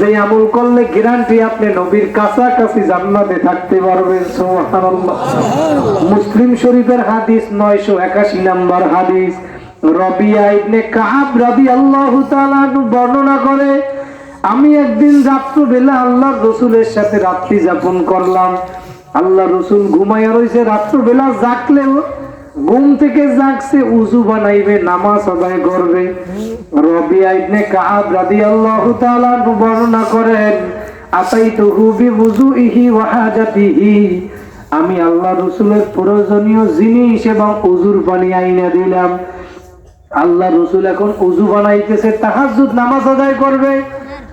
যে আমল করলে গ্যারান্টি আপনি নবীর কাছাকাছি জান্নাতে থাকতে পারবেন, সুবহানাল্লাহ। মুসলিম শরীফের হাদিস নয়শো একাশি নাম্বার হাদিস। রবিয়া ইবনে রাদিয়াল্লাহু তাআলা আনহু বর্ণনা করে, আমি একদিন রাত্রবেলা আল্লাহর রসুলের সাথে রাত্রি যাপন করলাম। আল্লাহ রসুল ঘুমাইয়া রয়েছে রাত্রবেলা জাগলেও ঘুম থেকে জাগছে, উজু বানাইবে, নামাজ আদায় করবে। রবিয়া ইবনে কাব রাদিয়াল্লাহু তাআলা বর্ণনা করেন, আতাইতুহু বিউযুইহি ওয়া হাজাতিহি। আমি আল্লাহ রসুলের প্রয়োজনীয় জিনিস এবং উজুর পানি আইনা দিলাম। আল্লাহ রসুল এখন উজু বানাইতেছে, তাহাজ্জুদ, নামাজ আদায় করবে।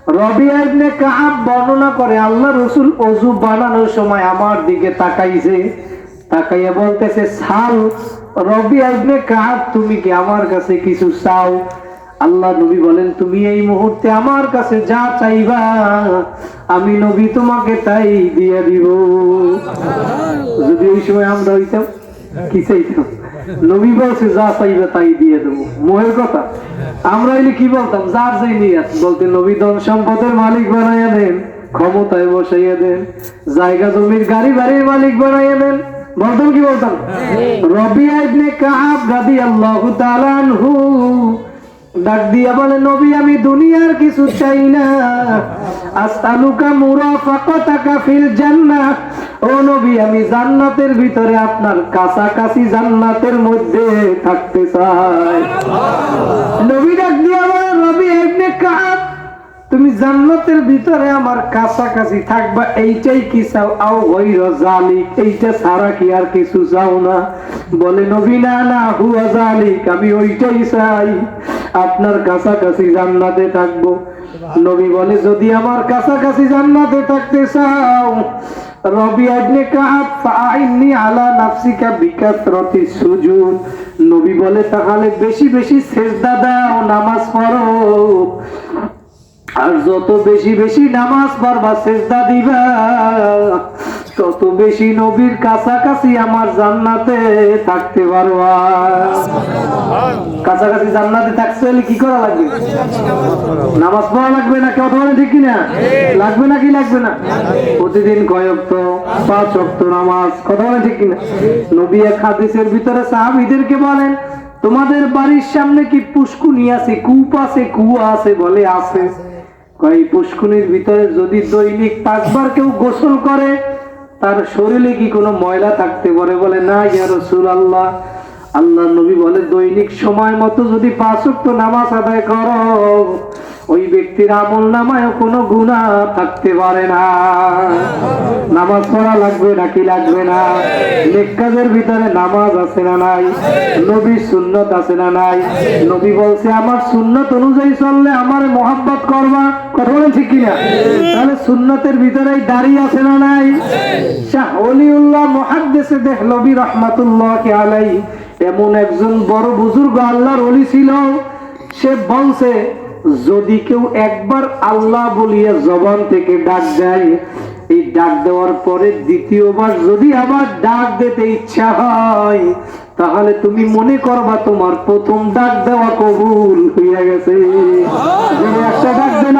রবি ইবনে কাব বর্ণনা করে, আল্লাহ রসুল অজু বানানোর সময় আমার দিকে তাকাইছে। তাকাইয়া বলতেছে, সাল রবিয়া ইবনে কাব তুমি কি আমার কাছে কিছু চাও? আল্লাহ নবী বলেন, তুমি এই মুহূর্তে আমার কাছে যা চাইবা, আমি নবী তোমাকে তাই দিয়ে দিব। যদি ওই সময় আমরা হইতাম, কি চাইতাম? নবী বলছে, যা চাইবে তাই দিয়ে দেবো। মোহের কথা? আমরা এলে কি বলতাম? যার যাই নিয়ে বলতে নবী ধন সম্পদের মালিক বানাইয়া দেন, ক্ষমতায় বসাইয়া দেন, জায়গা জমির গাড়ি বাড়ির মালিক বানাইয়া দেন। বলতাম কি বলতাম? রবিয়া ইবনে কাব রাদিয়াল্লাহু তাআলা আনহু ডাক দিয়া বলে নবী আমি দুনিয়ার কিছু চাই না। আস্তালুকা মুরাফাকাতাকা ফিল জান্নাহ। ও নবী আমি জান্নাতের ভিতরে আপনার কাছাকাছি জান্নাতের মধ্যে থাকতে চাই। নবী ডাক দিয়া বলে নবী ইবনে তুমি জান্নাতের ভিতরে আমার কাছাকাছি থাকবা, এইটাই কি চাও? আও গৈর জালিক, এইটা ছাড়া কি আর কিছু চাও না? বলে, নবী, না না, হুয়া জালিক, আমি ওইটাই চাই। আপনার কাছাকাছি জান্নাতে থাকব। নবী বলে, যদি আমার কাছাকাছি জান্নাতে থাকতে চাও, রবি আজনে কাহাব ফাইনি আলা নাফসিকা বিকাসরতি সুজুদ। নবী বলে, তাহলে বেশি বেশি সেজদা দাও, নামাজ পড়ো। আর যত বেশি বেশি নামাজ পড়বা চেষ্টা দিবা, তত বেশি নবীর কাছাকাছি আমার জান্নাতে থাকতে পারবা। কাছাকাছি জান্নাতে থাকতে হলে কি করা লাগবে? নামাজ পড়া লাগবে না কেউ বলে ঠিক কিনা? লাগবে না কি লাগবে না? প্রতিদিন কয়েক তো পাঁচ অক্ত নামাজ, কথা বলে ঠিক কিনা? নবী এক হাদিসের ভিতরে সাহাবিদেরকে বলেন, তোমাদের বাড়ির সামনে কি পুষ্কুনি আছে? কূপ আছে? কুয়া আছে? বলে, আছে। কয় পুষ্কুনির ভিতরে যদি দৈনিক পাঁচবার কেউ গোসল করে, তার শরীরে কি কোনো ময়লা থাকতে পারে? বলে, না, ইয়া রসুল আল্লাহ আল্লাহ নবী বলে, দৈনিক সময় মতো যদি পাঁচ নামাজ আদায় করো ওই ব্যক্তির আমল নামায় কোনো গুণা থাকতে পারে না। নামাজ পড়া লাগবে নাকি লাগবে না? নেকাজের ভিতরে নামাজ আছে না নাই? নবীর সুন্নত আছে না নাই? নবী বলছে, আমার সুন্নত অনুযায়ী চললে আমার মোহাব্বত করবা। কথা বলেন ঠিক কিনা? তাহলে সুন্নতের ভিতরে দাঁড়িয়ে আছে না নাই? শাহ অলিউল্লাহ মহাদ্দেশে দেখ নবী রহমাতুল্লাহ আলাই এমন একজন বড় বুজুর্গ আল্লাহর অলি ছিল। সে বলছে যদি কেউ একবার আল্লাহ বলিয়া জবান থেকে ডাক দেয়, এই ডাক দেওয়ার পরে দ্বিতীয়বার যদি আবার ডাক দিতে ইচ্ছা হয়, তাহলে তুমি মনে করবা তোমার প্রথম ডাক দেওয়া কবুল হইয়া গেছে। একটা ডাক দেন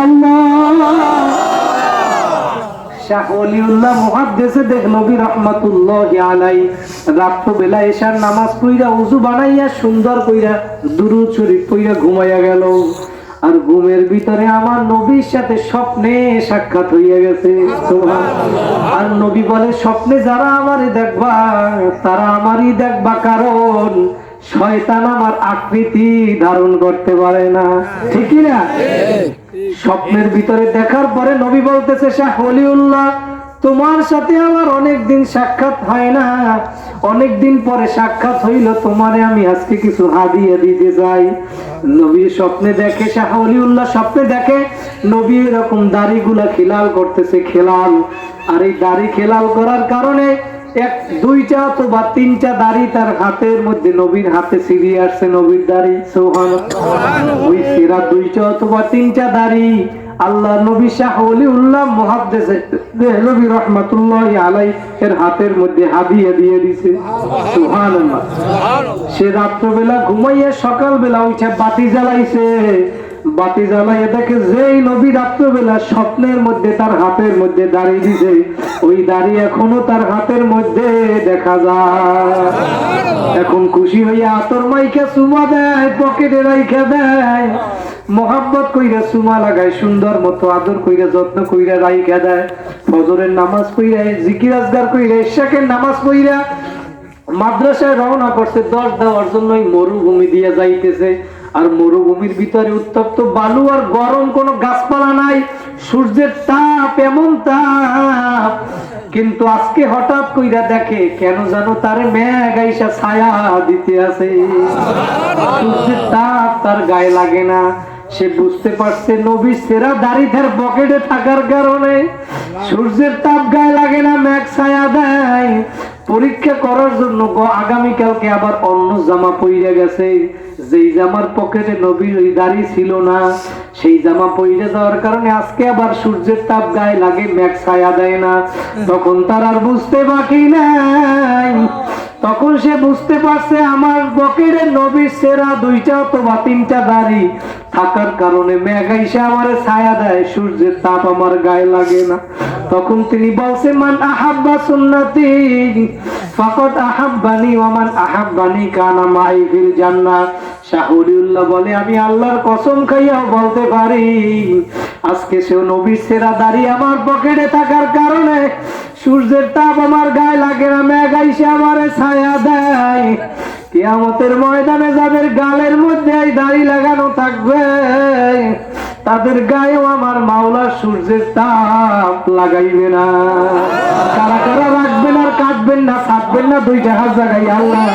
নামাজ পড়িয়া উযু বানাইয়া সুন্দর কইরা দুরূদ শরীফ পড়িয়া ঘুমাইয়া গেল। আর ঘুমের ভিতরে আমার নবীর সাথে স্বপ্নে সাক্ষাৎ হইয়া গেছে। আর নবী বলে স্বপ্নে যারা আমারই দেখবা তারা আমারই দেখবা কারণ শয়তান আমার আকৃতি ধারণ করতে পারে না। ঠিকই না? স্বপ্নের ভিতরে দেখার পরে নবী বলতেছে শাহ ওলিউল্লাহ তোমার সাথে আমার অনেক দিন সাক্ষাৎ হয় না। অনেক দিন পরে সাক্ষাৎ হইল, তোমারে আমি আজকে কিছু হাদিয়ে দিতে যাই। নবী স্বপ্নে দেখে, শাহ ওলিউল্লাহ স্বপ্নে দেখে, নবী এরকম দাড়িগুলা খেলাল করতেছে, খেলাল। আর এই দাড়ি খেলাল করার কারণে এক, দুইটা অথবা তিনটা দাড়ি তার হাতের মধ্যে নবীর হাতে সিরিয়ে আসছে, নবীর দাড়ি। সোহান ওই সেরা দুইটা অথবা তিনটা দাড়ি আল্লাহ নবী শাহ উল্লাহ মহাদ্দেশে নবী রহমাতুল্লাহ আলাই এর হাতের মধ্যে হাদিয়া দিয়ে দিছে। সে রাত্রবেলা ঘুমাইয়া সকালবেলা উঠে বাতি জ্বালাইছে। বাতি জ্বালাইয়া দেখে যেই নবী রাত্রবেলা স্বপ্নের মধ্যে তার হাতের মধ্যে দাঁড়িয়ে দিছে, ওই দাড়ি এখনও তার হাতের মধ্যে দেখা যায়। এখন খুশি হইয়া আতর মাইকা সুমা দেয়, পকেটে রাইখা দেয়। মোহাব্বত কইরা সুমা লাগায়, সুন্দর মতো আদর কইরা, যত্ন কইরা রাইখা দেয়। ফজরের নামাজ কইরা জিকির আজগার কইরা, ইশাকের নামাজ কইরা মাদ্রাসায় রওনা করছে, দশ দেওয়ার জন্য ওই মরুভূমি দিয়ে যাইতেছে। আর মরুভূমির ভিতরে উত্তপ্ত বালু আর গরম কোনো গাছপালা নাই, সূর্যের তাপ এমন তাপ। কিন্তু আজকে হঠাৎ কইরা দেখে, কেন জানো তারে মেঘ ছায়া দিতে আছে। সূর্যের তাপ তার গায়ে লাগে না। সে বুঝতে পারছে নবী সেরা দাড়ি পকেটে থাকার কারণে সূর্যের তাপ গায়ে লাগে না মেঘ ছায়া দেয়। পরীক্ষা করার জন্য আগামীকালকে আবার অন্য জামা পইরা গেছে। যেই জামার পকেটে নবীর ওই দাড়ি ছিল না, সেই জামা পইরে যাওয়ার কারণে আজকে আবার সূর্যের তাপ গায়ে লাগে ম্যাক ছায়া দেয় না। তখন তার আর বুঝতে বাকি নাই। তখন সে বুঝতে পারছে আমার পকেটে নবীর সেরা দুইটা অথবা তিনটা দাড়ি। থাকার কারণে মেঘ এসে আমার ছায়া দেয়, সূর্যের তাপ আমার গায়ে লাগে না। তখন তিনি বলছে, মান আহাব্বা সুন্নতি ফাকত আহাব্বানি ওমান আহাব্বানি কানা মাই ফিল জান্নাত শাহুরিউল্লাহ বলে, আমি আল্লাহর কসম খাইয়াও বলতে পারি, আজকে সে নবীর সেরা দাড়ি আমার পকেটে থাকার কারণে সূর্যের তাপ আমার গায়ে লাগে না, মেঘ আইসে আমার ছায়া দেয়। কিয়ামতের ময়দানে যাদের গালের মধ্যে দাড়ি লাগানো থাকবে, তাদের গায়েও আমার মাওলা সূর্যের তাপ লাগাইবে না। কারা কারা রাখবেন আর কাটবেন না থাকবেন না, দুইটা হাত জায়গায় আল্লাহ